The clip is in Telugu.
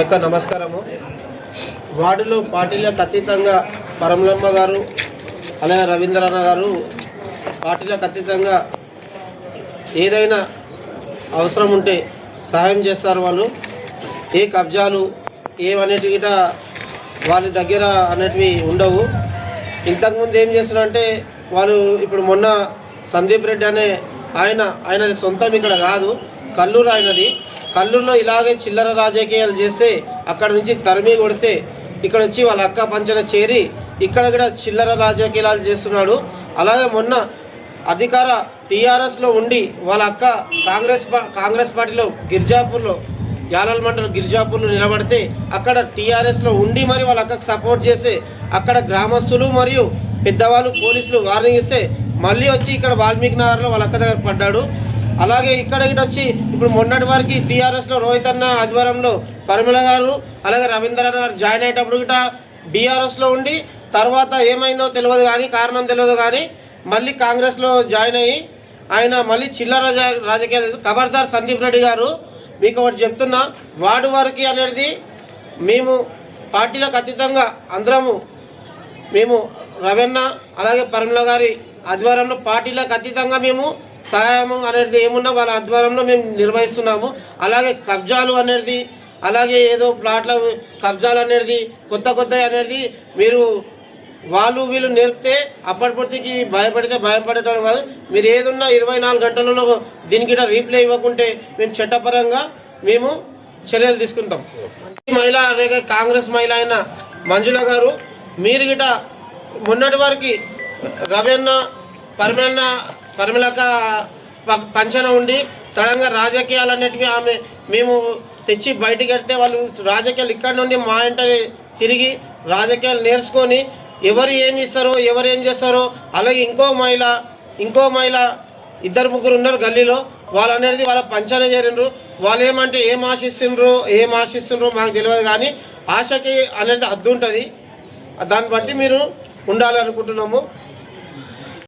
యొక్క నమస్కారము. వార్డులో పార్టీలకు అతీతంగా పరమలమ్మ గారు అలాగే రవీంద్రన్న గారు పార్టీలకు అతీతంగా ఏదైనా అవసరం ఉంటే సహాయం చేస్తారు వాళ్ళు. ఏ కబ్జాలు ఏమనేటివి గిట వాళ్ళ దగ్గర అనేటివి ఉండవు. ఇంతకుముందు ఏం చేస్తున్నారంటే వాళ్ళు ఇప్పుడు మొన్న సందీప్ రెడ్డి అనే ఆయన ఆయనది సొంతం ఇక్కడ కాదు. కల్లూరు ఆయనది. కల్లూరులో ఇలాగే చిల్లర రాజకీయాలు చేస్తే అక్కడ నుంచి తరిమి కొడితే ఇక్కడ వచ్చి వాళ్ళ అక్క పంచన చేరి ఇక్కడ కూడా చిల్లర రాజకీయాలు చేస్తున్నాడు. అలాగే మొన్న అధికార టీఆర్ఎస్లో ఉండి వాళ్ళ అక్క కాంగ్రెస్ కాంగ్రెస్ పార్టీలో గిర్జాపూర్లో యాలల్ మండలం గిరిజాపూర్లో నిలబడితే అక్కడ టీఆర్ఎస్లో ఉండి మరి వాళ్ళ అక్కకు సపోర్ట్ చేస్తే అక్కడ గ్రామస్తులు మరియు పెద్దవాళ్ళు పోలీసులు వార్నింగ్ ఇస్తే మళ్ళీ వచ్చి ఇక్కడ వాల్మీకి నగర్లో వాళ్ళ అక్క దగ్గర పడ్డాడు. అలాగే ఇక్కడ ఇటు వచ్చి ఇప్పుడు మొన్నటి వరకు టీఆర్ఎస్లో రోహిత్ అన్న ఆధ్వర్యంలో పరిమళ గారు అలాగే రవీంద్ర గారు జాయిన్ అయ్యేటప్పుడు గిట బీఆర్ఎస్లో ఉండి తర్వాత ఏమైందో తెలియదు కానీ కారణం తెలియదు కానీ మళ్ళీ కాంగ్రెస్లో జాయిన్ అయ్యి ఆయన మళ్ళీ చిల్లర రాజకీయాలు ఖబర్దార్ సందీప్ రెడ్డి గారు మీకు ఒకటి చెప్తున్నా వార్డు వారికి అనేది మేము పార్టీలకు అతీతంగా అందరము మేము రవెన్న అలాగే పరమల గారి ఆధ్వర్యంలో పార్టీలకు అతీతంగా మేము సహాయం అనేది ఏమున్నా వాళ్ళ ఆధ్వర్యంలో మేము నిర్వహిస్తున్నాము. అలాగే కబ్జాలు అనేది అలాగే ఏదో ప్లాట్ల కబ్జాలు అనేది కొత్త కొత్త అనేది మీరు వాళ్ళు వీళ్ళు నేర్పితే అప్పటిపూర్తికి భయపడితే భయపడటం కాదు. మీరు ఏదున్నా ఇరవై నాలుగు గంటలలో దీనికి రీప్లై ఇవ్వకుంటే మేము చట్టపరంగా మేము చర్యలు తీసుకుంటాం. ఈ మహిళ అలాగే కాంగ్రెస్ మహిళ అయిన మంజుల గారు మీరు గిట మొన్నటి వరకు అన్న పరిమళన్న పరిమళక ప- పంచన ఉండి సడన్గా రాజకీయాలు అనేటివి ఆమె మేము తెచ్చి బయటికి వెళ్తే వాళ్ళు రాజకీయాలు ఇక్కడ నుండి మా ఇంట తిరిగి రాజకీయాలు నేర్చుకొని ఎవరు ఏం ఇస్తారో ఎవరు ఏం చేస్తారో అలాగే ఇంకో మహిళ ఇంకో మహిళ ఇద్దరు ముగ్గురు ఉన్నారు గల్లీలో వాళ్ళు అనేది వాళ్ళ పంచన చేరిండ్రు. వాళ్ళు ఏమంటే ఏం ఆశిస్తుండ్రు ఏం ఆశిస్తుండ్రు మాకు తెలియదు కానీ ఆశకి అనేది అద్దు ఉంటుంది. దాన్ని బట్టి మీరు ఉండాలనుకుంటున్నాము.